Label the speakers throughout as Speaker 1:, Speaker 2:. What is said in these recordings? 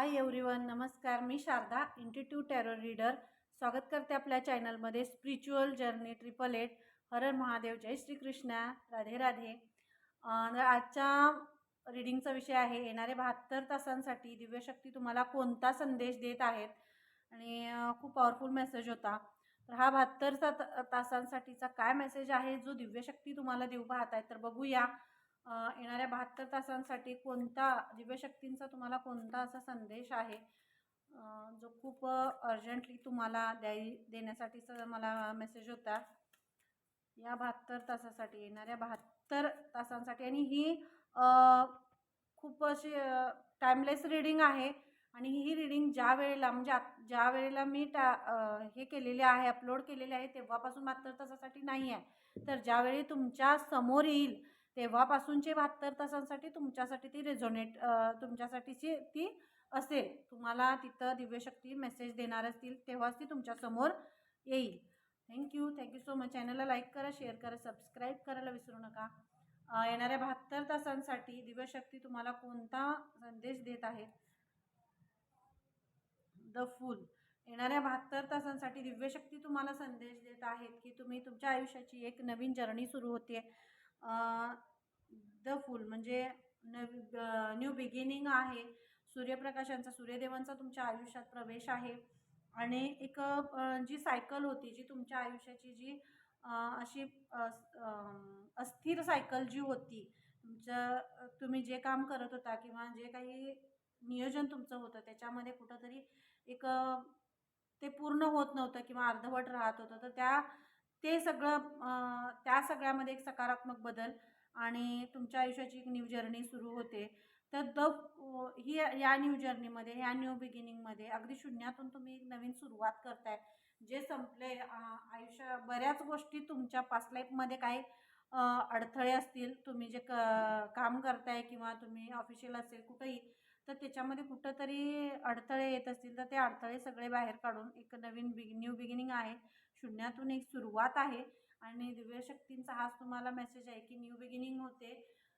Speaker 1: हाय everyone नमस्कार. मी Sharada institute tarot reader स्वागत करते आपल्या चॅनलमध्ये spiritual journey triple eight Har Mahadev. जय श्रीकृष्णा. राधे राधे. आजच्या रीडिंगचा विषय आहे येणारे बहात्तर तासांसाठी दिव्यशक्ती तुम्हाला कोणता संदेश देत आहेत? आणि खूप पॉवरफुल मेसेज होता. तर हा बहात्तर तासांसाठीचा काय मेसेज आहे? जो दिव्यशक्ती तुम्हाला देऊ पाहत आहेत तर बघूया. येणाऱ्या बहात्तर तासांसाठी कोणता दिव्यशक्तींचा तुम्हाला कोणता असा संदेश आहे? जो खूप अर्जंटली तुम्हाला द्याय देण्यासाठीचा मला मेसेज होता. या बहात्तर तासासाठी येणाऱ्या बहात्तर तासांसाठी. आणि ही खूप अशी टाईमलेस रीडिंग आहे. आणि ही रीडिंग ज्या वेळेला म्हणजे आत- ज्या वेळेला मी टा हे केलेले आहे अपलोड केलेले आहे तेव्हापासून बहात्तर तासासाठी नाही आहे तर ज्यावेळी तुमच्यासमोर येईल तेव्हापासूनचे बहात्तर तासांसाठी तुमच्यासाठी ती रेझोनेट तुमच्यासाठीची ती असेल. तुम्हाला तिथं दिव्यशक्ती मेसेज देणार असतील तेव्हाच ती तुमच्यासमोर येईल. Thank you thank you so much चॅनलला लाईक करा शेअर करा सबस्क्राईब करायला विसरू नका. येणाऱ्या बहात्तर तासांसाठी दिव्यशक्ती तुम्हाला कोणता संदेश देत आहेत द फुल येणाऱ्या बहात्तर तासांसाठी दिव्यशक्ती तुम्हाला संदेश देत आहेत की तुम्ही तुमच्या आयुष्याची एक नवीन जर्नी सुरू होते द फुल म्हणजे नवी न्यू बिगिनिंग आहे. सूर्यप्रकाशांचा सूर्यदेवांचा तुमच्या आयुष्यात प्रवेश आहे. आणि एक जी सायकल होती जी तुमच्या आयुष्याची जी अशी अस्थिर सायकल जी होती तुमचं तुम्ही जे काम करत होता किंवा जे काही नियोजन तुमचं होतं त्याच्यामध्ये कुठंतरी एक ते पूर्ण होत नव्हतं किंवा अर्धवट राहत होतं. तर त्या ते सगळं त्या सगळ्यामध्ये एक सकारात्मक बदल आणि तुमच्या आयुष्याची एक न्यू जर्नी सुरू होते. तर द ही या न्यू जर्नीमध्ये या न्यू बिगिनिंगमध्ये अगदी शून्यातून तुम्ही एक नवीन सुरुवात करताय जे संपले आयुष्य बऱ्याच गोष्टी तुमच्या पास्ट लाईफमध्ये काही अडथळे असतील तुम्ही जे क काम करताय किंवा तुम्ही ऑफिशियल असेल कुठंही तर त्याच्यामध्ये कुठंतरी अडथळे येत असतील तर ते अडथळे सगळे बाहेर काढून एक नवीन बिग न्यू बिगिनिंग आहे. शून्यातून एक सुरुवात आहे. आणि दिव्यशक्तींचा हाच तुम्हाला मेसेज आहे की न्यू बिगिनिंग होते.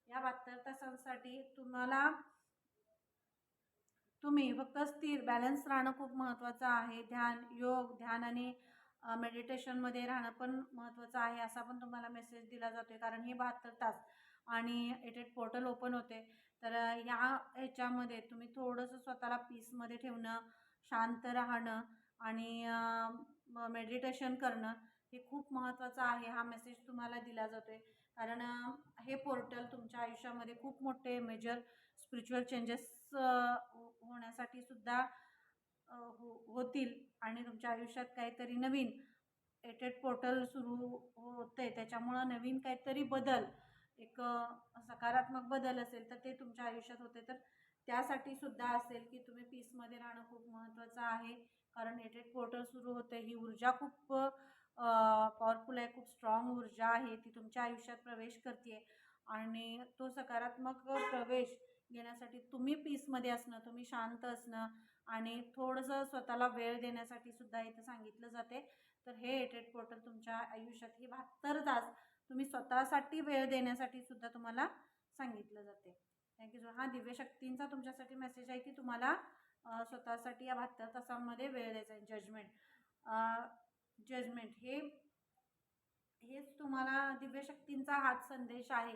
Speaker 1: या बहात्तर तासांसाठी तुम्हाला तुम्ही फक्त स्थिर बॅलन्स राहणं खूप महत्त्वाचं आहे. ध्यान योग ध्यान आणि मेडिटेशनमध्ये राहणं पण महत्त्वाचं आहे असा पण तुम्हाला मेसेज दिला जातो आहे कारण हे बहात्तर तास आणि एटेड पोर्टल ओपन होते. तर या ह्याच्यामध्ये तुम्ही थोडंसं स्वतःला पीसमध्ये ठेवणं शांत राहणं आणि मेडिटेशन करणं हे खूप महत्त्वाचं आहे. हा मेसेज तुम्हाला दिला जातो आहे कारण हे पोर्टल तुमच्या आयुष्यामध्ये खूप मोठे मेजर स्पिरिच्युअल चेंजेस होण्यासाठी सुद्धा हो होतील. आणि तुमच्या आयुष्यात काहीतरी नवीन एटेड पोर्टल सुरू होते त्याच्यामुळं नवीन काहीतरी बदल एक सकारात्मक बदल असेल तर ते तुमच्या आयुष्यात होते. तर त्यासाठी सुद्धा असेल की तुम्ही पीसमध्ये राहणं खूप महत्त्वाचं आहे. कारण एटेड पोर्टल सुरू होते. ही ऊर्जा खूप पॉवरफुल आहे. खूप स्ट्रॉंग ऊर्जा आहे. ती तुमच्या आयुष्यात प्रवेश करते आणि तो सकारात्मक प्रवेश घेण्यासाठी तुम्ही पीसमध्ये असणं तुम्ही शांत असणं आणि थोडंसं स्वतःला वेळ देण्यासाठी सुद्धा इथं सांगितलं जाते. तर हे एटेड पोर्टल तुमच्या आयुष्यात ही बहात्तर तास तुम्ही स्वतःसाठी वेळ देण्यासाठी सुद्धा तुम्हाला सांगितलं जाते. थँक्यू सो हा दिव्यशक्तींचा तुमच्यासाठी मेसेज आहे की तुम्हाला स्वतःसाठी या बहात्तर तासांमध्ये वेळ द्यायचा आहे. जजमेंट जजमेंट हे हेच तुम्हाला दिव्यशक्तींचा हाच संदेश आहे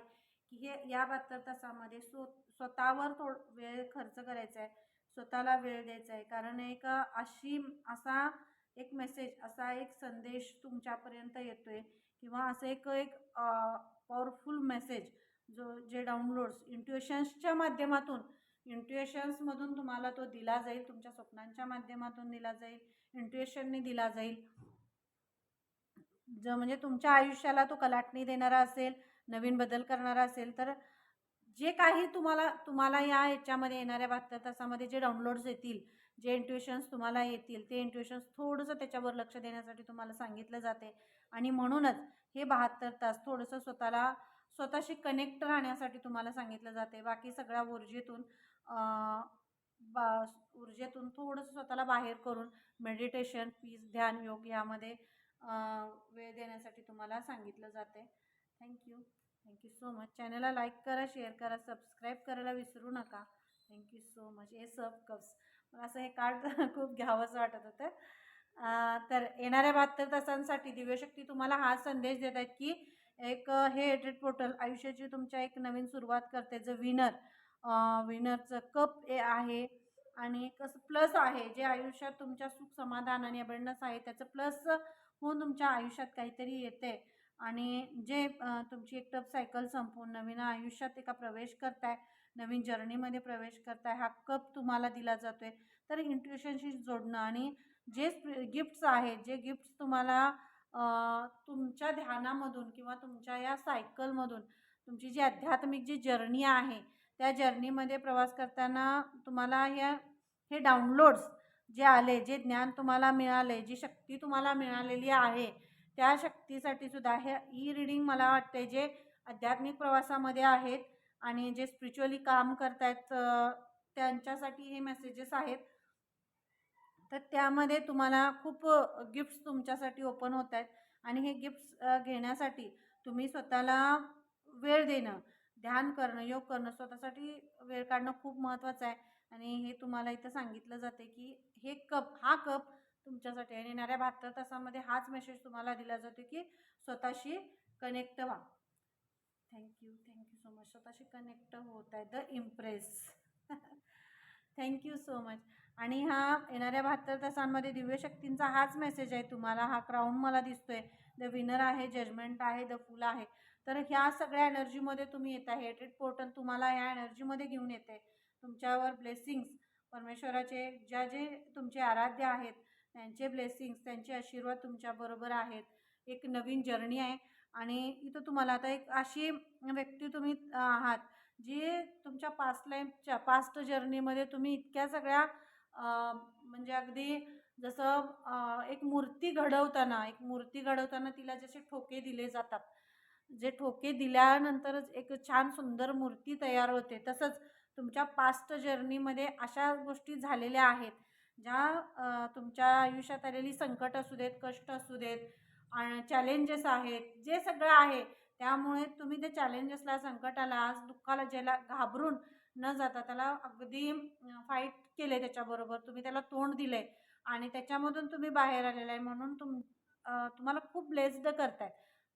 Speaker 1: की हे या बहात्तर तासामध्ये स्व स्वतःवर थोड वेळ खर्च करायचा आहे. स्वतःला वेळ द्यायचा आहे. कारण एक अशी असा एक मेसेज असा एक संदेश तुमच्यापर्यंत येतो आहे किंवा असं एक एक पॉवरफुल मेसेज जो जे डाउनलोड्स इंट्युएशन्सच्या माध्यमातून इंट्युएशन्समधून तुम्हाला तो दिला जाईल तुमच्या स्वप्नांच्या माध्यमातून दिला जाईल इंट्युएशनने दिला जाईल. ज म्हणजे तुमच्या आयुष्याला तो कलाटणी देणारा असेल नवीन बदल करणारा असेल तर जे काही तुम्हाला तुम्हाला या ह्याच्यामध्ये येणाऱ्या बहात्तर तासामध्ये जे डाउनलोड्स येतील जे इंट्युएशन्स तुम्हाला येतील ते इंट्युएशन्स थोडंसं त्याच्यावर लक्ष देण्यासाठी तुम्हाला सांगितलं जाते. आणि म्हणूनच हे बहात्तर तास थोडंसं स्वतःला स्वतःशी कनेक्ट राहण्यासाठी तुम्हाला सांगितलं जाते. बाकी सगळ्या ऊर्जेतून बा ऊर्जेतून थोडंसं स्वतःला बाहेर करून मेडिटेशन पीस ध्यान योग यामध्ये वेळ देण्यासाठी तुम्हाला सांगितलं जाते. Thank you thank you so much चॅनलला लाईक करा शेअर करा सबस्क्राईब करायला विसरू नका. थँक्यू सो मच हे सब कप्स मला असं हे कार्ड खूप घ्यावंसं वाटत होतं. तर येणाऱ्या बहात्तर तासांसाठी दिव्यशक्ती तुम्हाला हा संदेश देत आहेत की एक हे एडेड पोर्टल आयुष्याची तुमच्या एक नवीन सुरुवात करते. जे विनर विनरचं कप ए आहे. आणि कसं प्लस आहे जे आयुष्यात तुमच्या सुख समाधान आणि अबंडन्स आहे त्याचं प्लस होऊन तुमच्या आयुष्यात काहीतरी येते आणि जे तुमची एक टप सायकल संपवून नवीन आयुष्यात एका प्रवेश करताय नवीन जर्नीमध्ये प्रवेश करताय हा कप तुम्हाला दिला जातो आहे तर इंट्युशनशी जोडणं आणि जे गिफ्ट्स आहेत जे गिफ्ट्स तुम्हाला तुमच्या ध्यानामधून किंवा तुमच्या या सायकलमधून तुमची जी आध्यात्मिक जी जर्नी आहे त्या जर्नीमध्ये प्रवास करताना तुम्हाला ह्या हे डाउनलोड्स जे आले जे ज्ञान तुम्हाला मिळाले जी शक्ती तुम्हाला मिळालेली आहे त्या शक्तीसाठी सुद्धा हे ई रिडिंग मला वाटते जे आध्यात्मिक प्रवासामध्ये आहेत आणि जे स्पिरिच्युअली काम करतायत आहेत त्यांच्यासाठी हे मेसेजेस आहेत. तर त्यामध्ये तुम्हाला खूप गिफ्ट्स तुमच्यासाठी ओपन होत आहेत आणि हे गिफ्ट्स घेण्यासाठी तुम्ही स्वतःला वेळ देणं ध्यान करणं योग करणं स्वतःसाठी वेळ काढणं खूप महत्त्वाचं आहे. आणि हे तुम्हाला इथं सांगितलं जाते की हे कप हा कप तुमच्यासाठी आणि येणाऱ्या बहात्तर तासामध्ये हाच मेसेज तुम्हाला दिला जातो की स्वतःशी कनेक्ट व्हा. Thank you thank you so much स्वतःशी कनेक्ट होत आहे. The impress thank you so much आणि हा येणाऱ्या बहात्तर तासांमध्ये दिव्यशक्तींचा हाच मेसेज आहे तुम्हाला. हा क्राऊन मला दिसतोय. द विनर आहे जजमेंट आहे द फुल आहे. तर ह्या सगळ्या एनर्जीमध्ये तुम्ही येत आहे. हेटेड पोर्टल तुम्हाला ह्या एनर्जीमध्ये घेऊन येते. तुमच्यावर ब्लेसिंग्स परमेश्वराचे ज्या जे तुमचे आराध्य आहेत त्यांचे ब्लेसिंग्स त्यांचे आशीर्वाद तुमच्याबरोबर आहेत. एक नवीन जर्नी आहे. आणि इथं तुम्हाला आता एक अशी व्यक्ती तुम्ही आहात जी तुमच्या पास्ट लाईफच्या पास्ट जर्नीमध्ये तुम्ही इतक्या सगळ्या म्हणजे अगदी जसं एक मूर्ती घडवताना एक मूर्ती घडवताना तिला जसे ठोके दिले जातात. जे ठोके दिल्यानंतरच एक छान सुंदर मूर्ती तयार होते. तसंच तुमच्या पास्ट जर्नीमध्ये अशा गोष्टी झालेल्या आहेत ज्या तुमच्या आयुष्यात आलेली संकट असू देत कष्ट असू देत आणि चॅलेंजेस आहेत जे सगळं आहे त्यामुळे तुम्ही त्या चॅलेंजेसला संकटाला आज दुःखाला ज्याला घाबरून न जाता त्याला अगदी फाईट केले त्याच्याबरोबर. तुम्ही त्याला तोंड दिले आणि त्याच्यामधून तुम्ही बाहेर आलेला आहे. म्हणून तुम तुम्हाला खूप ब्लेस्ड करतायत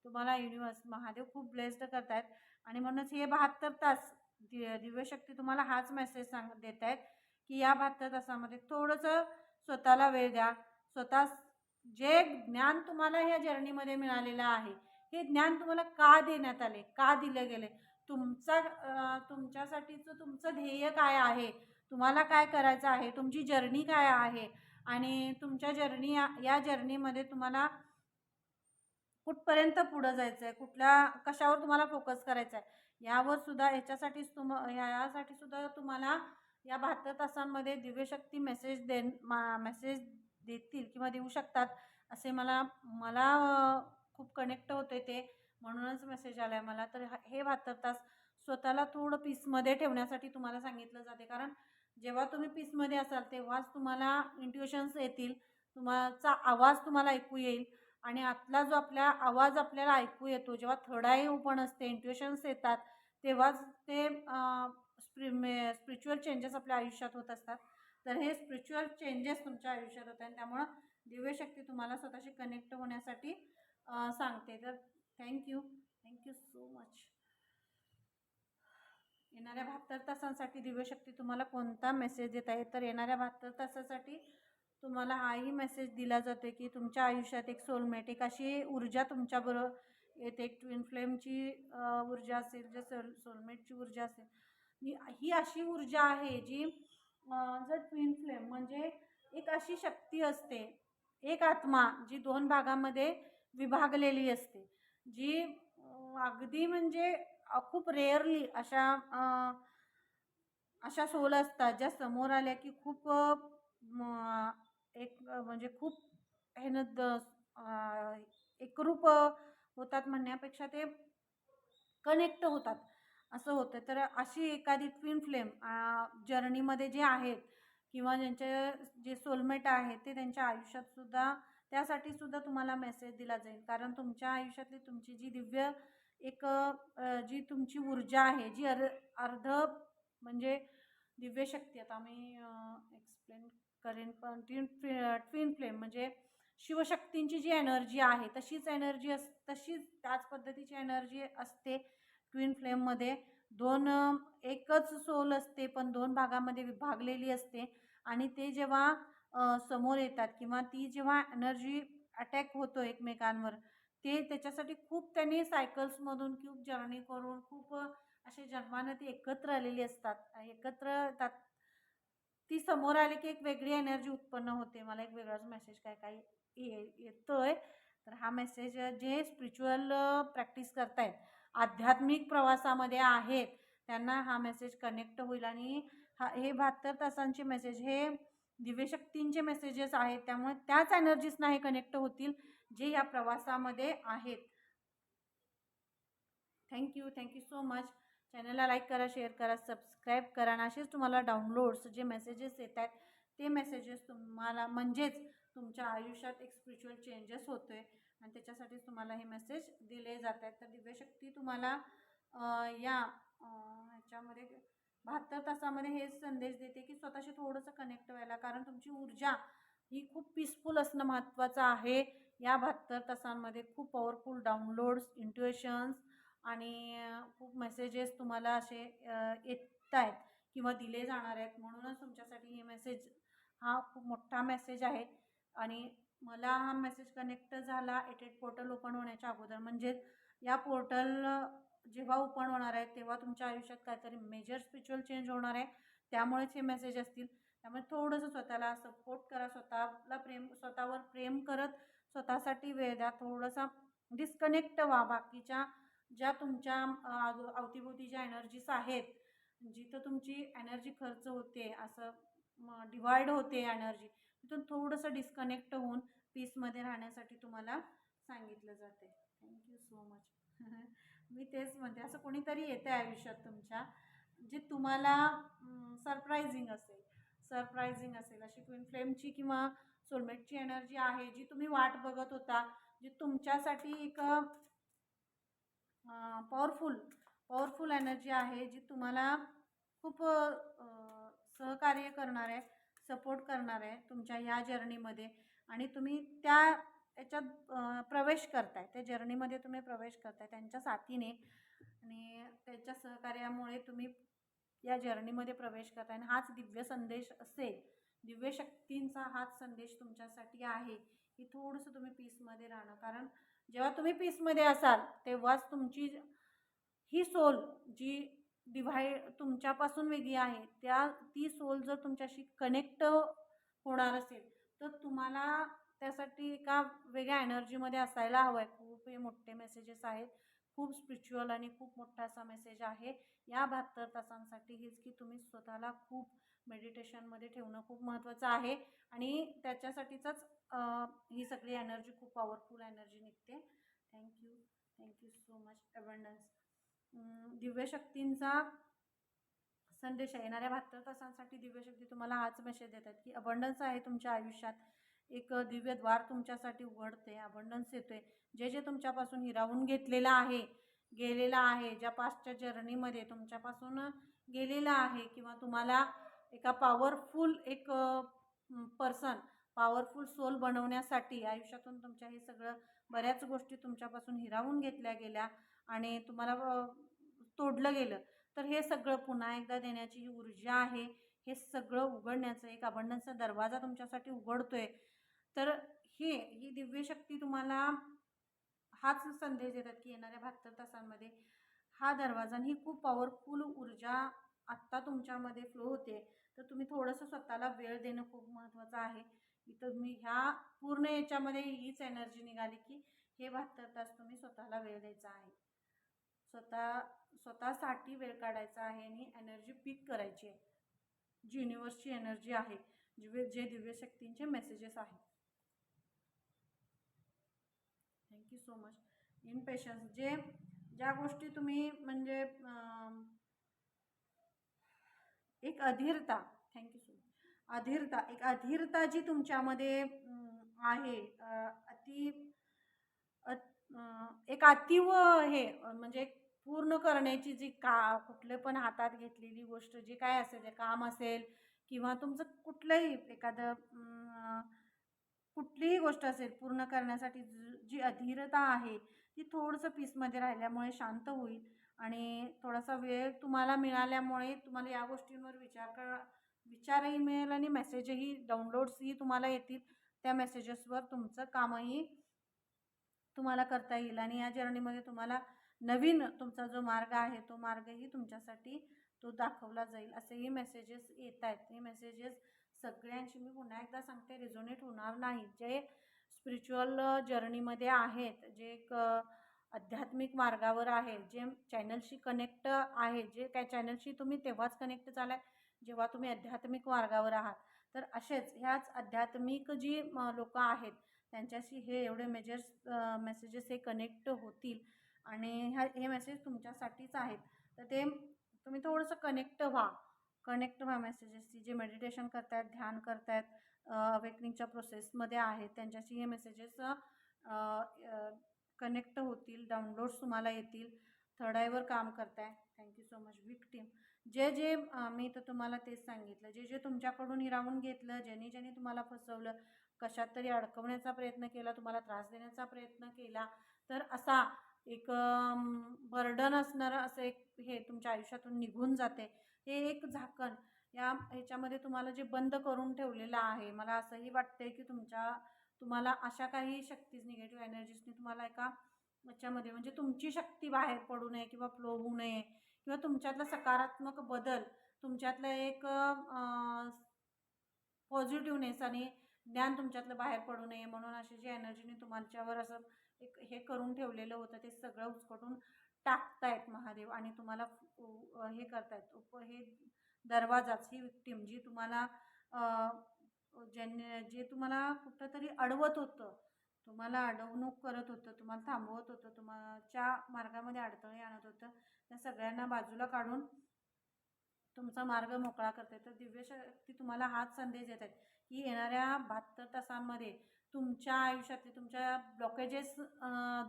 Speaker 1: तुम्हाला युनिवर्स महादेव खूप ब्लेस्ड करतायत. आणि म्हणूनच हे बहात्तर तास दि दिव्यशक्ती तुम्हाला हाच मेसेज सांग देत आहेत की या बहात्तर तासामध्ये थोडंसं स्वतःला वेळ द्या. स्वतः जे ज्ञान तुम्हाला ह्या जर्नीमध्ये मिळालेलं आहे हे ज्ञान तुम्हाला का देण्यात आले का दिले गेले? तुमचा तुमच्यासाठीचं तुमचं ध्येय काय आहे? तुम्हाला काय करायचं आहे? तुमची जर्नी काय आहे? आणि तुमच्या जर्नी या या जर्नीमध्ये तुम्हाला कुठपर्यंत पुढं जायचं आहे कुठल्या कशावर तुम्हाला फोकस करायचा आहे यावर सुद्धा याच्यासाठीच तुम यासाठी सुद्धा तुम्हाला या बहात्तर तासांमध्ये दिव्यशक्ती मेसेज दे मेसेज देतील किंवा देऊ शकतात असे मला मला खूप कनेक्ट होते ते. म्हणूनच मेसेज आला आहे मला. तर हे बहात्तर तास स्वतःला थोडं पीसमध्ये ठेवण्यासाठी तुम्हाला सांगितलं जाते. कारण जेव्हा तुम्ही पीसमध्ये असाल तेव्हाच तुम्हाला इंट्युशन्स येतील. तुम्हाचा आवाज तुम्हाला ऐकू येईल. आणि आतला जो आपला आवाज आपल्याला ऐकू येतो जेव्हा थर्ड आय ओपन असते इंट्युशन्स येतात तेव्हाच ते स्प्रि स्पिरिच्युअल चेंजेस आपल्या आयुष्यात होत असतात. तर हे स्पिरिच्युअल चेंजेस तुमच्या आयुष्यात होत आहेत त्यामुळं दिव्यशक्ती तुम्हाला स्वतःशी कनेक्ट होण्यासाठी सांगते. तर थँक्यू थँक्यू सो मच येणाऱ्या बहात्तर तासांसाठी दिव्यशक्ती तुम्हाला कोणता मेसेज देत आहे तर येणाऱ्या बहात्तर तासासाठी तुम्हाला हाही मेसेज दिला जातो की तुमच्या आयुष्यात एक सोलमेट एक अशी ऊर्जा तुमच्याबरोबर येते. एक ट्विन फ्लेमची ऊर्जा असेल जे सोल सोलमेटची ऊर्जा असेल. ही ही अशी ऊर्जा आहे जी जर ट्विन फ्लेम म्हणजे एक अशी शक्ती असते एक आत्मा जी दोन भागामध्ये विभागलेली असते जी अगदी म्हणजे खूप रेअरली अशा अशा सोल असतात ज्या समोर आल्या की खूप म, एक म्हणजे खूप ह्यानं द एकरूप होतात म्हणण्यापेक्षा ते कनेक्ट होतात. असं होतं. तर अशी एखादी ट्विन फ्लेम जर्नीमध्ये जे आहेत किंवा ज्यांचे जे सोलमेट आहेत ते त्यांच्या आयुष्यात सुद्धा त्यासाठी सुद्धा तुम्हाला मेसेज दिला जाईल. कारण तुमच्या आयुष्यातली तुमची जी दिव्य एक जी तुमची ऊर्जा आहे जी अर अर्ध म्हणजे दिव्य शक्ती. आता मी एक्सप्लेन करेन पण ट्विन ट्विन फ्लेम म्हणजे शिवशक्तींची जी एनर्जी आहे तशीच एनर्जी अस तशीच त्याच पद्धतीची एनर्जी असते ट्विन फ्लेममध्ये दोन एकच सोल असते पण दोन भागामध्ये विभागलेली असते. आणि ते जेव्हा समोर येतात किंवा ती जेव्हा एनर्जी अटॅक होतो एकमेकांवर ते त्याच्यासाठी खूप त्यांनी सायकल्समधून खूप जर्नी करून खूप असे जन्मानं ती एकत्र आलेली असतात. एकत्र येतात. ती समोर आली की एक वेगळी एनर्जी उत्पन्न होते. मला एक वेगळाच मेसेज काय काय ये येतोय. तर हा मेसेज जे स्पिरिच्युअल प्रॅक्टिस करतायत आध्यात्मिक प्रवासामध्ये आहेत त्यांना हा मेसेज कनेक्ट होईल. आणि हा हे बहात्तर तासांचे मेसेज हे दिव्यशक्तींचे मेसेजेस आहेत. त्यामुळे त्याच एनर्जीजना हे कनेक्ट होतील जे या प्रवासामध्ये आहेत. Thank you thank you so much चॅनलला लाईक करा शेअर करा सबस्क्राईब करा आणि असेच तुम्हाला डाउनलोड्स जे मेसेजेस येत आहेत ते मेसेजेस तुम्हाला म्हणजेच तुमच्या आयुष्यात एक स्पिरिच्युअल चेंजेस होतो आहे आणि त्याच्यासाठीच तुम्हाला हे मेसेज दिले जात आहेत. तर दिव्यशक्ती तुम्हाला या ह्याच्यामध्ये बहात्तर तासामध्ये हे संदेश देते की स्वतःशी थोडंसं कनेक्ट व्हायला कारण तुमची ऊर्जा ही खूप पीसफुल असणं महत्त्वाचं आहे. या बहात्तर तासांमध्ये खूप पॉवरफुल डाउनलोड्स इंट्युएशन्स आणि खूप मेसेजेस तुम्हाला असे येत आहेत किंवा दिले जाणार आहेत. म्हणूनच तुमच्यासाठी हे मेसेज हा खूप मोठा मेसेज आहे. आणि मला हा मेसेज कनेक्ट झाला एट एट पोर्टल ओपन होण्याच्या अगोदर. म्हणजेच या पोर्टल जेव्हा ओपन होणार आहे तेव्हा तुमच्या आयुष्यात काहीतरी मेजर स्पिरिच्युअल चेंज होणार आहे. त्यामुळेच हे मेसेज असतील. त्यामुळे थोडंसं स्वतःला सपोर्ट करा. स्वतःला प्रेम स्वतःवर प्रेम करत स्वतःसाठी वेळ द्या थोडासा डिस्कनेक्ट व्हा. बाकीच्या ज्या तुमच्या अवतीभोवतीच्या अवतीभोवती ज्या एनर्जीज आहेत जिथं तुमची एनर्जी खर्च होते असं डिवाइड होते एनर्जी तिथून थोडंसं डिस्कनेक्ट होऊन पीसमध्ये राहण्यासाठी तुम्हाला सांगितलं जाते. थँक्यू सो मच मी तेच म्हणते असं कोणीतरी येतं आहे आयुष्यात तुमच्या जे तुम्हाला सरप्रायझिंग असेल सरप्रायझिंग असेल अशी क्वीन फ्लेमची किंवा सोलमेटची एनर्जी आहे जी तुम्ही वाट बघत होता जी तुमच्यासाठी एक पॉवरफुल पॉवरफुल एनर्जी आहे जी तुम्हाला खूप सहकार्य करणार आहे सपोर्ट करणार आहे तुमच्या ह्या जर्नीमध्ये आणि तुम्ही त्या याच्यात प्रवेश करताय त्या जर्नीमध्ये तुम्ही प्रवेश करताय त्यांच्या साथीने. आणि त्यांच्या सहकार्यामुळे तुम्ही या जर्नीमध्ये प्रवेश करताय. आणि हाच दिव्य संदेश असेल दिव्य शक्तींचा हाच संदेश तुमच्यासाठी आहे की थोडंसं तुम्ही पीसमध्ये राहणं. कारण जेव्हा तुम्ही पीसमध्ये असाल तेव्हाच तुमची ही सोल जी डिव्हाय तुमच्यापासून वेगळी आहे त्या ती सोल जर तुमच्याशी कनेक्ट होणार असेल तर तुम्हाला त्यासाठी एका वेगळ्या एनर्जीमध्ये असायला हवं आहे खूप हे मोठे मेसेजेस आहेत खूप स्पिरिच्युअल आणि खूप मोठा असा मेसेज आहे. या बहात्तर तासांसाठी हेच की तुम्ही स्वतःला खूप मेडिटेशनमध्ये ठेवणं खूप महत्त्वाचं आहे. आणि त्याच्यासाठीचाच ही सगळी एनर्जी खूप पॉवरफुल एनर्जी निघते. Thank you thank you so much abundance दिव्यशक्तींचा संदेश आहे. येणाऱ्या बहात्तर तासांसाठी दिव्यशक्ती तुम्हाला हाच मेसेज देतात की अबंडन्स आहे तुमच्या आयुष्यात. एक दिव्य द्वार तुमच्यासाठी उघडते. अबंडन्स येतोय. जे जे तुमच्यापासून हिरावून घेतलेलं आहे गेलेलं आहे ज्या पास्टच्या जर्नीमध्ये तुमच्यापासून गेलेलं आहे किंवा तुम्हाला एका पॉवरफुल एक पर्सन पॉवरफुल सोल बनवण्यासाठी आयुष्यातून तुमच्या हे सगळं बऱ्याच गोष्टी तुमच्यापासून हिरावून घेतल्या गेल्या आणि तुम्हाला तोडलं गेलं. तर हे सगळं पुन्हा एकदा देण्याची ही ऊर्जा आहे. हे सगळं उघडण्याचं एक अबंडन्सचा दरवाजा तुमच्यासाठी उघडतोय. तर हे ही दिव्य शक्ती तुम्हाला हाच संदेश देतात की येणाऱ्या बहात्तर तासांमध्ये हा दरवाजा आणि ही खूप पॉवरफुल ऊर्जा आत्ता तुमच्यामध्ये फ्लो होते. तर तुम्ही थोडंसं स्वतःला वेळ देणं खूप महत्त्वाचं आहे. इथं तुम्ही ह्या पूर्ण याच्यामध्ये हीच एनर्जी निघाली की हे बहात्तर तास तुम्ही स्वतःला वेळ द्यायचा आहे. स्वतः स्वतःसाठी वेळ काढायचा आहे आणि एनर्जी पिक करायची आहे. जी युनिवर्सची एनर्जी आहे जे जे दिव्यशक्तींचे मेसेजेस आहेत thank you so much in patience जे ज्या गोष्टी तुम्ही म्हणजे एक अधीरता. थँक्यू सो अधीरता एक अधीरता जी तुमच्यामध्ये आहे अति अ- एक अतिव हे म्हणजे पूर्ण करण्याची जी का कुठले पण हातात घेतलेली गोष्ट जी काय असेल ते काम असेल किंवा तुमचं कुठलंही एखादं कुठलीही गोष्ट असेल पूर्ण करण्यासाठी जी अधीरता आहे ती थोडंसं पीसमध्ये राहिल्यामुळे शांत होईल. आणि थोडासा वेळ तुम्हाला मिळाल्यामुळे तुम्हाला या गोष्टींवर विचार कर विचारही मिळेल आणि मेसेजही डाउनलोड्सही तुम्हाला येतील. त्या मेसेजेसवर तुमचं कामही तुम्हाला करता येईल आणि या जर्नीमध्ये तुम्हाला नवीन तुमचा जो मार्ग आहे तो मार्गही तुमच्यासाठी तो दाखवला जाईल. असेही मेसेजेस येत आहेत. हे मेसेजेस सगळ्यांशी मी पुन्हा एकदा सांगते रिझोनेट होणार नाही. जे स्पिरिच्युअल जर्नीमध्ये आहेत जे एक आध्यात्मिक मार्गावर आहे जे चॅनलशी कनेक्ट आहे जे काय चॅनलशी तुम्ही तेव्हाच कनेक्ट झाला आहे जेव्हा तुम्ही आध्यात्मिक मार्गावर आहात तर असेच ह्याच आध्यात्मिक जी लोक आहेत त्यांच्याशी हे एवढे मेजर्स मेसेजेस हे कनेक्ट होतील. आणि ह्या हे मेसेज तुमच्यासाठीच आहेत. तर ते तुम्ही थोडंसं कनेक्ट व्हा. कनेक्ट व्हा मेसेजेसची जे मेडिटेशन करतायत ध्यान करतायत अवेकनिंगच्या प्रोसेसमध्ये आहेत त्यांच्याशी हे मेसेजेस कनेक्ट होतील. डाउनलोड्स तुम्हाला येतील. थर्ड आयवर काम करताय. थँक्यू सो मच विक्टीम जे जे मी तर तुम्हाला तेच सांगितलं. जे जे तुमच्याकडून हिरावून घेतलं ज्यांनी ज्यांनी तुम्हाला फसवलं कशात तरी अडकवण्याचा प्रयत्न केला तुम्हाला त्रास देण्याचा प्रयत्न केला तर असा एक बर्डन असणारं असं एक हे तुमच्या आयुष्यातून निघून जाते. हे एक झाकण. या ह्याच्यामध्ये तुम्हाला जे बंद करून ठेवलेलं आहे मला असंही वाटतंय की तुमच्या तुम्हाला अशा काही शक्तीज निगेटिव्ह एनर्जीजनी तुम्हाला एका याच्यामध्ये म्हणजे तुमची शक्ती बाहेर पडू नये किंवा फ्लो होऊ नये किंवा तुमच्यातला सकारात्मक बदल तुमच्यातलं एक पॉझिटिव्हनेस आणि ज्ञान तुमच्यातलं बाहेर पडू नये म्हणून अशी जी एनर्जीने तुमच्यावर असं एक हे करून ठेवलेलं होतं ते सगळं उचकटून टाकतायत महादेव आणि तुम्हाला हे करतायत. उप हे दरवाजाच ही विक्टीम जी तुम्हाला ज्यांनी जे तुम्हाला कुठंतरी अडवत होतं तुम्हाला अडवणूक करत होतं तुम्हाला थांबवत होतं तुम्हाच्या मार्गामध्ये अडथळे आणत होतं त्या सगळ्यांना बाजूला काढून तुमचा मार्ग मोकळा करते. तर दिव्य शक्ती तुम्हाला हाच संदेश देत आहेत की येणाऱ्या बहात्तर तासांमध्ये तुमच्या आयुष्यातले तुमच्या ब्लॉकेजेस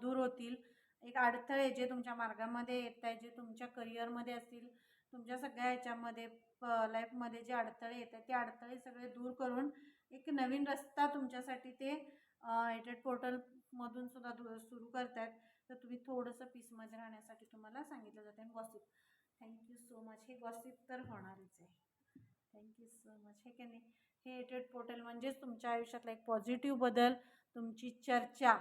Speaker 1: दूर होतील. एक अडथळे जे तुमच्या मार्गामध्ये येत आहे जे तुमच्या करिअरमध्ये असतील तुमच्या सगळ्या ह्याच्यामध्ये लाईफमध्ये जे अडथळे येत आहेत ते अडथळे सगळे दूर करून एक नवीन रस्ता तुमच्यासाठी ते एटेड पोर्टलमधून सुद्धा सुरू सुरू आहेत. तर तुम्ही थोडंसं पीसमध्ये राहण्यासाठी तुम्हाला सांगितलं जातं. आणि gossip thank you so much हे गॉसिप तर होणारच आहे. थँक्यू सो मच हे की नाही? हे एटेड पोर्टल म्हणजेच तुमच्या आयुष्यातला एक पॉझिटिव्ह बदल तुमची चर्चा.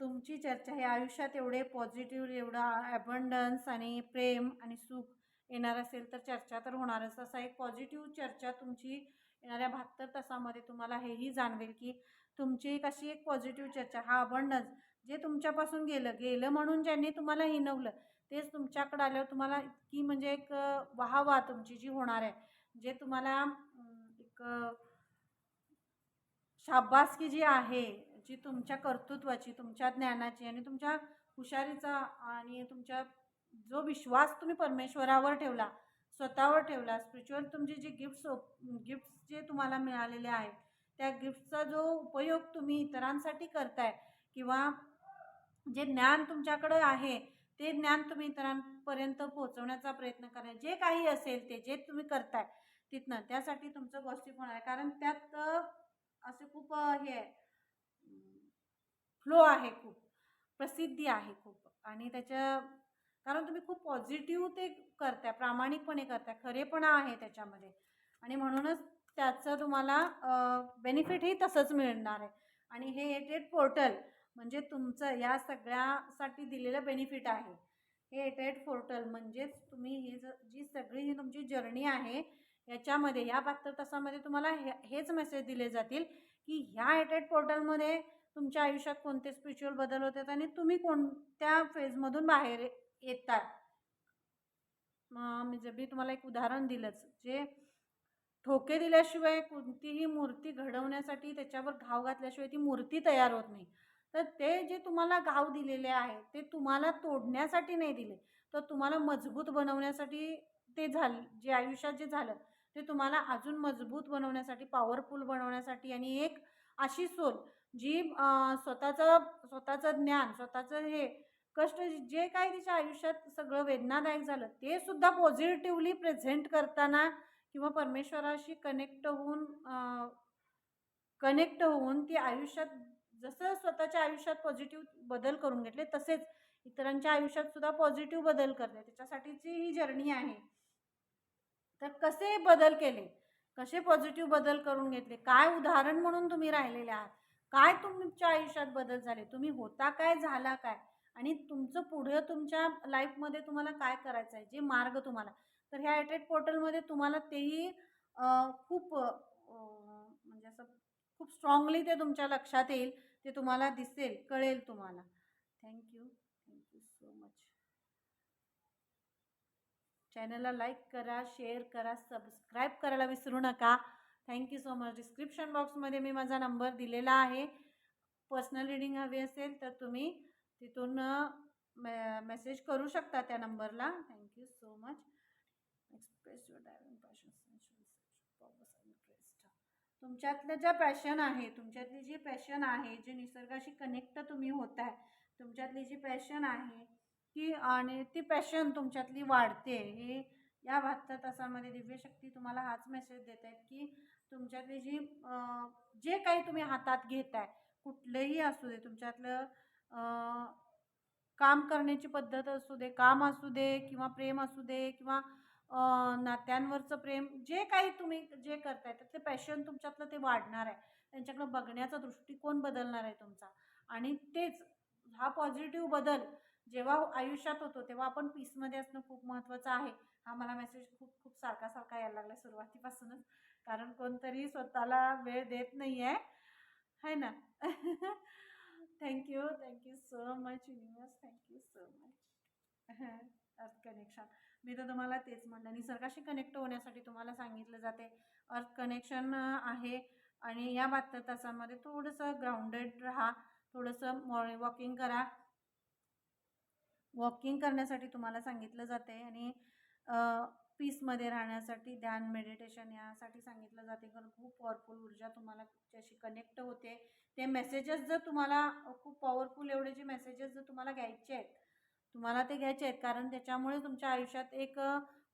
Speaker 1: तुमची चर्चा हे आयुष्यात एवढे पॉझिटिव्ह एवढं ॲबंडन्स आणि प्रेम आणि सुख येणार असेल तर चर्चा तर होणारच. असा एक पॉझिटिव्ह चर्चा तुमची येणाऱ्या बहात्तर तासामध्ये तुम्हाला हेही जाणवेल की तुमची एक अशी एक पॉझिटिव्ह चर्चा हा अबंडन्स जे तुमच्यापासून गेलं गेलं म्हणून ज्यांनी तुम्हाला हिनवलं तेच तुमच्याकडं आल्यावर तुम्हाला इतकी म्हणजे एक वाहवा तुमची जी होणार आहे जे तुम्हाला एक शाबासकी जी आहे जी तुमच्या कर्तृत्वाची तुमच्या ज्ञानाची आणि तुमच्या हुशारीचा आणि तुमच्या जो विश्वास तुम्ही परमेश्वरावर ठेवला स्वतःवर ठेवला स्पिरिच्युअल तुमचे जे गिफ्ट्स गिफ्ट्स जे तुम्हाला मिळालेले आहेत त्या गिफ्टचा जो उपयोग तुम्ही इतरांसाठी करताय किंवा जे ज्ञान तुमच्याकडं आहे ते ज्ञान तुम्ही इतरांपर्यंत पोहोचवण्याचा प्रयत्न करा. जे काही असेल ते जे तुम्ही करताय तिथनं त्यासाठी तुमचं गोष्टी होणार आहे. कारण त्यात असे खूप हे आहे. फ्लो आहे खूप. प्रसिद्धी आहे खूप. आणि त्याच्या कारण तुम्ही खूप पॉझिटिव्ह ते करताय प्रामाणिकपणे करताय खरेपणा आहे त्याच्यामध्ये. आणि म्हणूनच त्याचं तुम्हाला बेनिफिटही तसंच मिळणार आहे. आणि हे एटेड पोर्टल म्हणजे तुमचं या सगळ्यासाठी दिलेलं बेनिफिट आहे. हे एटेड पोर्टल म्हणजेच तुम्ही हे ज जी सगळी ही तुमची जर्नी आहे याच्यामध्ये या बहात्तर तासामध्ये तुम्हाला हे हेच मेसेज दिले जातील की ह्या एटेड पोर्टलमध्ये तुमच्या आयुष्यात कोणते स्पिरिच्युअल बदल होतात आणि तुम्ही कोणत्या फेजमधून बाहेर येतात. मी जर मी तुम्हाला एक उदाहरण दिलंच जे ठोके दिल्याशिवाय कोणतीही मूर्ती घडवण्यासाठी त्याच्यावर घाव घातल्याशिवाय ती मूर्ती तयार होत नाही. तर ते जे तुम्हाला घाव दिलेले आहे ते तुम्हाला तोडण्यासाठी नाही दिले. तर तुम्हाला मजबूत बनवण्यासाठी ते झालं जे आयुष्यात जे झालं ते तुम्हाला अजून मजबूत बनवण्यासाठी पॉवरफुल बनवण्यासाठी आणि एक अशी सोल जी स्वतःचं स्वतःचं ज्ञान स्वतःचं हे कष्ट जे काही तिच्या आयुष्यात सगळं वेदनादायक झालं ते सुद्धा पॉझिटिव्हली प्रेझेंट करताना किंवा परमेश्वराशी कनेक्ट होऊन कनेक्ट होऊन ती आयुष्यात जसं स्वतःच्या आयुष्यात पॉझिटिव्ह बदल करून घेतले तसेच इतरांच्या आयुष्यात सुद्धा पॉझिटिव्ह बदल करते. त्याच्यासाठीची ही जर्नी आहे. तर कसे बदल केले? कसे पॉझिटिव्ह बदल करून घेतले? काय उदाहरण म्हणून तुम्ही राहिलेले आहात? काय तुमच्या आयुष्यात बदल झाले? तुम्ही होता काय? झाला काय? आणि तुमचं पुढे तुमच्या लाईफमध्ये तुम्हाला काय करायचं आहे? जे मार्ग तुम्हाला. तर ह्या ॲटेड पोर्टलमध्ये तुम्हाला तेही खूप म्हणजे असं खूप स्ट्रॉंगली ते तुमच्या लक्षात येईल ते तुम्हाला दिसेल कळेल तुम्हाला. Thank you thank you so much चॅनलला लाईक करा शेअर करा सबस्क्राईब करायला विसरू नका. थँक्यू सो मच डिस्क्रिप्शन बॉक्समध्ये मी माझा नंबर दिलेला आहे. पर्सनल रिडिंग हवी असेल तर तुम्ही तिथून मे मेसेज करू शकता त्या नंबरला thank you so much express your diving passion interest तुमच्यातलं ज्या पॅशन आहे तुमच्यातली जी पॅशन आहे जे निसर्गाशी कनेक्ट तुम्ही होत आहे तुमच्यातली जी पॅशन आहे की आणि ती पॅशन तुमच्यातली वाढते हे या बहात्तर तासामध्ये दिव्यशक्ती तुम्हाला हाच मेसेज देत आहेत की तुमच्यातली जी जे काही तुम्ही हातात घेत आहे कुठलंही असू दे तुमच्यातलं काम करण्याची पद्धत असू दे काम असू दे किंवा प्रेम असू दे किंवा नात्यांवरचं प्रेम जे काही तुम्ही जे करताय त्यातले पॅशन तुमच्यातलं ते वाढणार आहे. त्यांच्याकडं बघण्याचा दृष्टिकोन बदलणार आहे तुमचा. आणि तेच हा पॉझिटिव्ह बदल जेव्हा आयुष्यात होतो तेव्हा आपण पीसमध्ये असणं खूप महत्त्वाचं आहे. हा मला मेसेज खूप खूप सारखा सारखा यायला लागला सुरुवातीपासूनच. कारण कोणतरी स्वतःला वेळ देत नाही आहे है ना? Thank you thank you so much universe thank you so much earth connection मी तर तुम्हाला तेच म्हणलं. निसर्गाशी कनेक्ट होण्यासाठी तुम्हाला सांगितलं जाते. अर्थ कनेक्शन आहे. आणि या बहात्तर तासांमध्ये थोडंसं ग्राउंडेड राहा. थोडंसं मॉर्निंग वॉकिंग करा. वॉकिंग करण्यासाठी तुम्हाला सांगितलं जाते. आणि पीसमध्ये राहण्यासाठी ध्यान मेडिटेशन यासाठी सांगितलं जाते. कारण खूप पॉवरफुल ऊर्जा तुम्हाला त्याशी कनेक्ट होते. ते मेसेजेस जर तुम्हाला खूप पॉवरफुल एवढे जे मेसेजेस जर तुम्हाला घ्यायचे आहेत तुम्हाला ते घ्यायचे आहेत. कारण त्याच्यामुळे तुमच्या आयुष्यात एक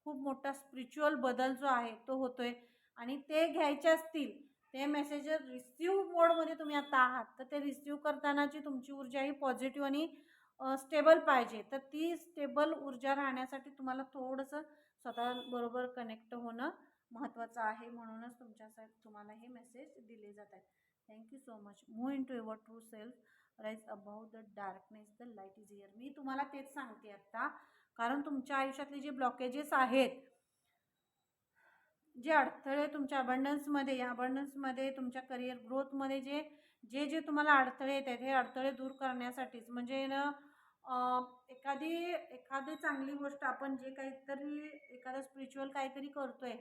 Speaker 1: खूप मोठा स्पिरिच्युअल बदल जो आहे तो होतो आहे आणि ते घ्यायचे असतील ते मेसेजेस रिसिव्ह मोडमध्ये तुम्ही आता आहात. तर ते रिसिव्ह करतानाची तुमची ऊर्जा ही पॉझिटिव्ह आणि स्टेबल पाहिजे. तर ती स्टेबल ऊर्जा राहण्यासाठी तुम्हाला थोडंसं स्वतःबरोबर कनेक्ट होणं महत्त्वाचं आहे. म्हणूनच तुमच्यासाठी तुम्हाला हे मेसेज दिले जात आहेत. Thank you so much move in to your true self rise about the darkness the light is here मी तुम्हाला तेच सांगते आत्ता कारण तुमच्या आयुष्यातले जे ब्लॉकेजेस आहेत जे अडथळे तुमच्या अबंडन्समध्ये या अबंडन्समध्ये तुमच्या करिअर ग्रोथमध्ये जे जे जे तुम्हाला अडथळे येत आहेत हे अडथळे दूर करण्यासाठीच. म्हणजे ना एखादी एखादी चांगली गोष्ट आपण जे काहीतरी एखादं स्पिरिच्युअल काहीतरी करतो आहे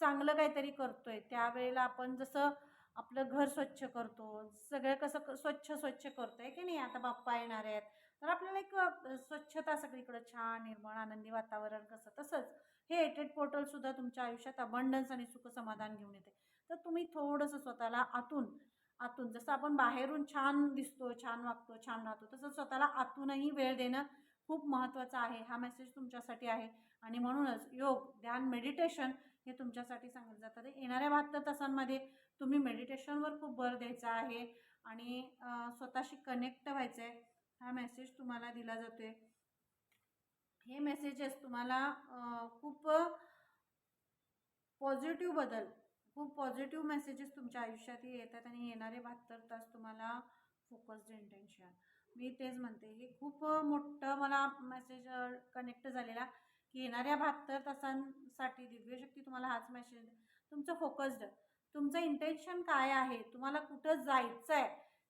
Speaker 1: चांगलं काहीतरी करतो आहे त्यावेळेला आपण जसं आपलं घर स्वच्छ करतो सगळं कसं क- स्वच्छ स्वच्छ आहे की नाही? आता बाप्पा येणार आहेत. तर आपल्याला एक स्वच्छता सगळीकडं छान निर्मळ आनंदी वातावरण कसं तसंच हे एटेड पोर्टलसुद्धा तुमच्या आयुष्यात अबंडन्स आणि सुख समाधान घेऊन येते. तर तुम्ही थोडंसं स्वतःला आतून आतून जसं आपण बाहेरून छान दिसतो छान वागतो छान राहतो तसं स्वतःला आतूनही वेळ देणं खूप महत्त्वाचं आहे. हा मेसेज तुमच्यासाठी आहे. आणि म्हणूनच योग ध्यान मेडिटेशन हे तुमच्यासाठी सांगितलं जातं. येणाऱ्या बहात्तर तासांमध्ये तुम्ही मेडिटेशनवर खूप भर द्यायचा आहे आणि स्वतःशी कनेक्ट व्हायचं आहे हा मेसेज तुम्हाला दिला जातो आहे हे मेसेजेस तुम्हाला खूप पॉझिटिव्ह बदल खूप पॉझिटिव्ह मेसेजेस तुमच्या आयुष्यातही येतात आणि येणारे बहात्तर तास तुम्हाला फोकस्ड इंटेन्शन मी तेच म्हणते हे खूप मोठं मला मेसेज कनेक्ट झालेला की येणाऱ्या बहात्तर तासांसाठी दिव्यशक्ती तुम्हाला हाच मेसेज तुमचं फोकस्ड तुमचं इंटेन्शन काय आहे? तुम्हाला कुठं जायचं आहे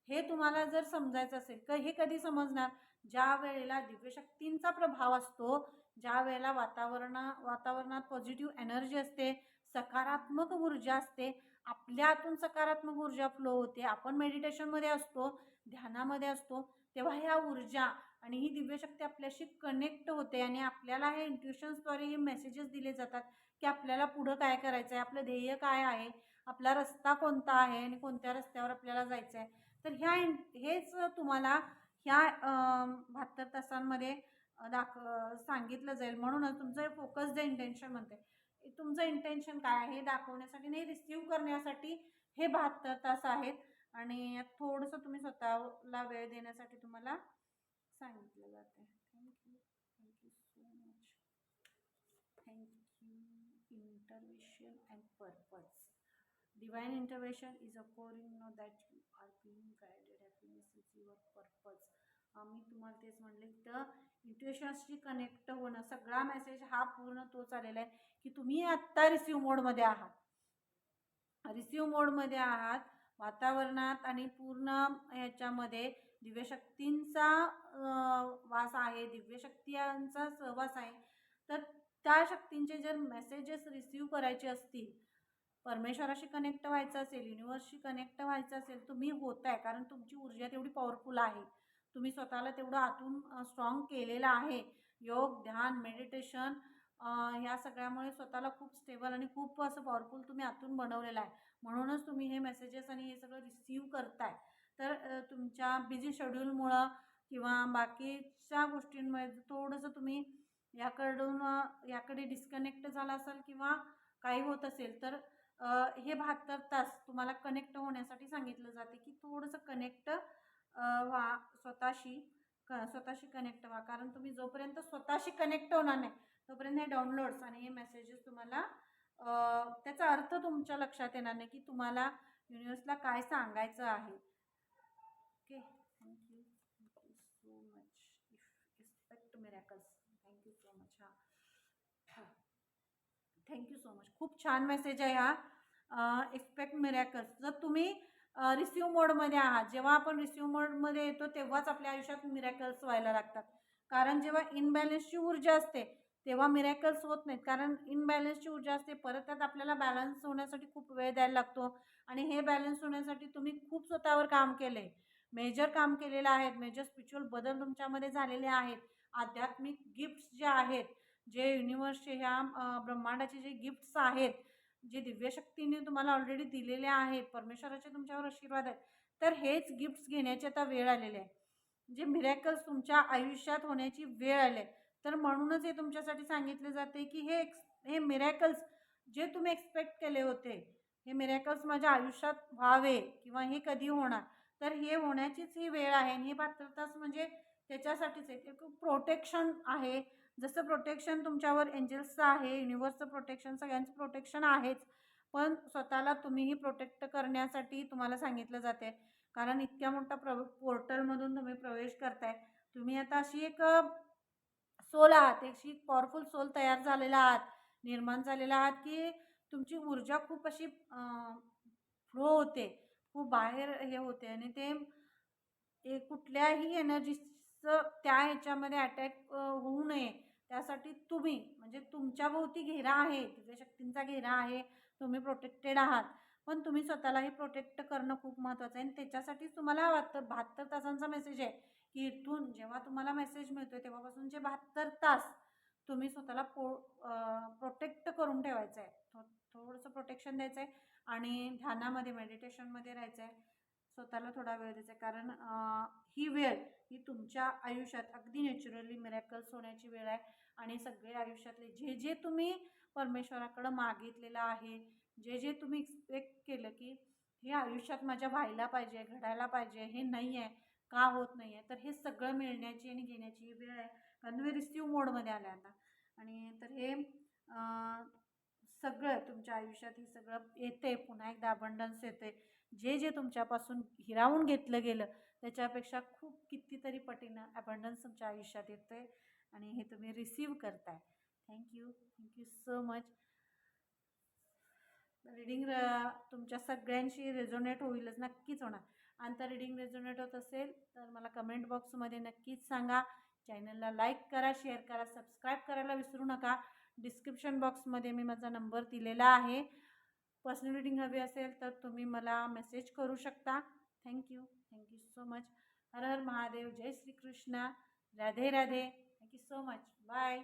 Speaker 1: हे तुम्हाला जर समजायचं असेल तर हे कधी समजणार? ज्या वेळेला दिव्यशक्तींचा प्रभाव असतो ज्या वेळेला वातावरणा वातावरणात पॉझिटिव्ह एनर्जी असते सकारात्मक ऊर्जा असते आपल्यातून सकारात्मक ऊर्जा फ्लो होते. आपण मेडिटेशनमध्ये असतो ध्यानामध्ये असतो तेव्हा ह्या ऊर्जा आणि ही दिव्यशक्ती आपल्याशी कनेक्ट होते आणि आपल्याला हे इंट्युशन्सद्वारे हे मेसेजेस दिले जातात की आपल्याला पुढं काय करायचं आहे आपलं ध्येय काय आहे आपला रस्ता कोणता आहे आणि कोणत्या रस्त्यावर आपल्याला जायचं आहे तर ह्या इन हेच तुम्हाला ह्या बहात्तर तासांमध्ये दाख सांगितलं जाईल. म्हणूनच तुमचं हे फोकस द इंटेन्शन म्हणते तुमचं इंटेन्शन काय आहे हे दाखवण्यासाठी नाही रिसिव्ह करण्यासाठी हे बहात्तर तास आहेत. आणि थोडंसं तुम्ही स्वतःला वेळ देण्यासाठी तुम्हाला सांगितलं जाते thank you thank you so much thank you intervention and purpose divine intervention is according know that you are being guided happiness is your purpose मी तुम्हाला तेच म्हणले तर इंट्युएशन्सशी कनेक्ट होणं सगळा मेसेज हा पूर्ण तोच आलेला आहे की तुम्ही आत्ता रिसिव्ह मोडमध्ये आहात. रिसिव्ह मोडमध्ये आहात वातावरणात आणि पूर्ण ह्याच्यामध्ये दिव्यशक्तींचा वास आहे दिव्यशक्तीयांचा सहवास आहे. तर त्या शक्तींचे जर मेसेजेस रिसिव्ह करायचे असतील परमेश्वराशी कनेक्ट व्हायचं असेल युनिवर्सशी कनेक्ट व्हायचं असेल तुम्ही होत आहे कारण तुमची ऊर्जा तेवढी पॉवरफुल आहे. तुम्ही स्वतःला तेवढं आतून स्ट्रॉंग केलेलं आहे. योग ध्यान मेडिटेशन ह्या सगळ्यामुळे स्वतःला खूप स्टेबल आणि खूप असं पॉवरफुल तुम्ही आतून बनवलेलं आहे. म्हणूनच तुम्ही हे मेसेजेस आणि हे सगळं रिसीव करताय. तर तुमच्या बिझी शेड्यूलमुळं किंवा बाकीच्या गोष्टींमध्ये थोडंसं तुम्ही याकडून याकडे डिस्कनेक्ट झाला असाल किंवा काही होत असेल तर हे बहात्तर तास तुम्हाला कनेक्ट होण्यासाठी सांगितलं जाते की थोडंसं कनेक्ट व्हा स्वतःशी क स्वतःशी कनेक्ट व्हा. कारण तुम्ही जोपर्यंत स्वतःशी कनेक्ट होणार नाही तोपर्यंत हे डाउनलोड्स आणि हे मेसेजेस तुम्हाला त्याचा अर्थ तुमच्या लक्षात येणार नाही की तुम्हाला युनिवर्सला काय सांगायचं आहे. Okay thank you thank you so much if expect miracles thank you so much हां हां थँक्यू सो मच खूप छान मेसेज आहे हा. एक्सपेक्ट मिरॅकल्स जर तुम्ही रिसिव्ह मोडमध्ये आहात जेव्हा आपण रिसिव्ह मोडमध्ये येतो तेव्हाच आपल्या आयुष्यात मिरॅकल्स व्हायला लागतात. कारण जेव्हा इनबॅलन्सची ऊर्जा असते तेव्हा मिरॅकल्स होत नाहीत. कारण इनबॅलन्सची ऊर्जा असते परत त्यात आपल्याला बॅलन्स होण्यासाठी खूप वेळ द्यायला लागतो. आणि हे बॅलन्स होण्यासाठी तुम्ही खूप स्वतःवर काम केलं आहे मेजर काम केलेलं आहे मेजर स्पिरिच्युअल बदल तुमच्यामध्ये झालेले आहेत. आध्यात्मिक गिफ्ट्स जे आहेत जे युनिवर्सचे ह्या ब्रह्मांडाचे जे गिफ्ट्स आहेत जे दिव्यशक्तीने तुम्हाला ऑलरेडी दिलेले आहेत परमेश्वराचे तुमच्यावर आशीर्वाद आहेत तर हेच गिफ्ट्स घेण्याची आता वेळ आलेली आहे. जे मिरॅकल्स तुमच्या आयुष्यात होण्याची वेळ आली आहे. तर म्हणूनच हे तुमच्यासाठी सांगितले जाते की हे एक्स हे मिरॅकल्स जे तुम्ही एक्सपेक्ट केले होते हे मिरॅकल्स माझ्या आयुष्यात व्हावे किंवा हे कधी होणार तर हे होण्याचीच ही वेळ आहे आणि हे पात्रताच तास म्हणजे त्याच्यासाठीच आहे. ते प्रोटेक्शन आहे. जसं प्रोटेक्शन तुमच्यावर एंजल्सचं आहे युनिवर्सचं प्रोटेक्शन सगळ्यांचं प्रोटेक्शन आहेच. पण स्वतःला तुम्हीही प्रोटेक्ट करण्यासाठी तुम्हाला सांगितलं जाते कारण इतक्या मोठ्या प्र पोर्टलमधून तुम्ही प्रवेश करताय. तुम्ही आता अशी एक सोल आहात अशी पॉवरफुल सोल तयार झालेला आहात निर्माण झालेला आहात की तुमची ऊर्जा खूप अशी फ्लो होते खूप बाहेर हे होते आणि ते ते कुठल्याही एनर्जीचं त्या ह्याच्यामध्ये अटॅक होऊ नये. त्यासाठी तुम्ही म्हणजे तुमच्या भोवती घेरा आहे दिव्यशक्तींचा घेरा आहे तुम्ही प्रोटेक्टेड आहात. पण तुम्ही स्वतःलाही प्रोटेक्ट करणं खूप महत्त्वाचं आहे. आणि त्याच्यासाठीच तुम्हाला वाटतं बहात्तर तासांचा मेसेज आहे की इथून जेव्हा तुम्हाला मेसेज मिळतो आहे तेव्हापासून जे बहात्तर तास तुम्ही स्वतःला पो प्रोटेक्ट करून ठेवायचं आहे थो थोडंसं प्रोटेक्शन द्यायचं आहे आणि ध्यानामध्ये मेडिटेशनमध्ये राहायचं आहे स्वतःला थोडा वेळ द्यायचा आहे. कारण ही वेळ ही तुमच्या आयुष्यात अगदी नॅचरली मिरॅकल्स होण्याची वेळ आहे. आणि सगळे आयुष्यातले जे जे तुम्ही परमेश्वराकडं मागितलेलं आहे जे जे तुम्ही एक्सपेक्ट केलं की हे आयुष्यात माझ्या व्हायला पाहिजे घडायला पाहिजे हे नाही आहे का होत नाही आहे तर हे सगळं मिळण्याची आणि घेण्याची ही वेळ आहे. कारण तुम्ही रिसिव्ह मोडमध्ये आल्या आता. आणि तर हे सगळं तुमच्या आयुष्यात हे सगळं येते पुन्हा एकदा अबंडन्स येते जे जे तुमच्यापासून हिरावून घेतलं गेलं त्याच्यापेक्षा खूप कितीतरी पटीनं अबंडन्स तुमच्या आयुष्यात येते आणि हे तुम्ही रिसीव करताय. Thank you thank you so much reading तुमच्या सगळ्यांशी रेझोनेट होईलच नक्कीच होणार. आणि तर रिडिंग रेझोनेट होत असेल तर मला कमेंट बॉक्समध्ये नक्कीच सांगा. चॅनलला लाईक करा शेअर करा सबस्क्राईब करायला विसरू नका. डिस्क्रिप्शन बॉक्समध्ये मी माझा नंबर दिलेला आहे. पर्सनल रिडिंग हवी असेल तर तुम्ही मला मेसेज करू शकता. Thank you thank you so much Har Har Mahadev. Jai Shrikrishna. Radhe Radhe. Thank you so much bye